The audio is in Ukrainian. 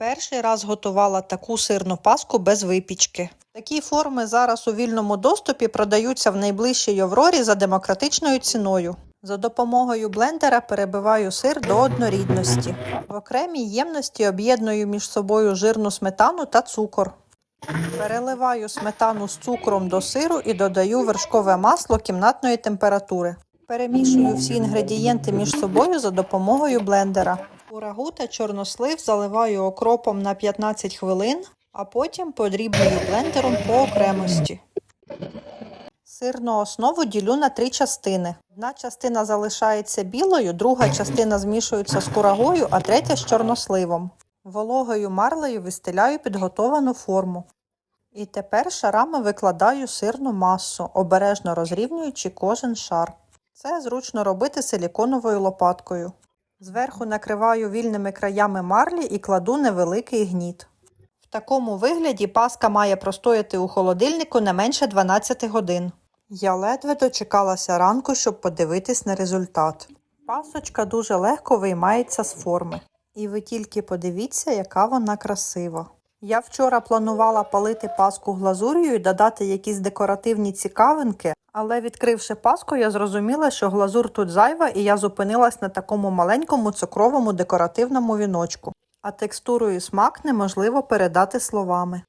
Перший раз готувала таку сирну паску без випічки. Такі форми зараз у вільному доступі продаються в найближчій Аврорі за демократичною ціною. За допомогою блендера перебиваю сир до однорідності. В окремій ємності об'єдную між собою жирну сметану та цукор. Переливаю сметану з цукром до сиру і додаю вершкове масло кімнатної температури. Перемішую всі інгредієнти між собою за допомогою блендера. Курагу та чорнослив заливаю окропом на 15 хвилин, а потім подрібнюю блендером по окремості. Сирну основу ділю на три частини. Одна частина залишається білою, друга частина змішується з курагою, а третя з чорносливом. Вологою марлею вистеляю підготовану форму. І тепер шарами викладаю сирну масу, обережно розрівнюючи кожен шар. Це зручно робити силіконовою лопаткою. Зверху накриваю вільними краями марлі і кладу невеликий гніт. В такому вигляді паска має простояти у холодильнику не менше 12 годин. Я ледве дочекалася ранку, щоб подивитись на результат. Пасочка дуже легко виймається з форми. І ви тільки подивіться, яка вона красива. Я вчора планувала палити паску глазур'ю і додати якісь декоративні цікавинки, але відкривши паску, я зрозуміла, що глазур тут зайва, і я зупинилась на такому маленькому цукровому декоративному віночку. А текстуру і смак неможливо передати словами.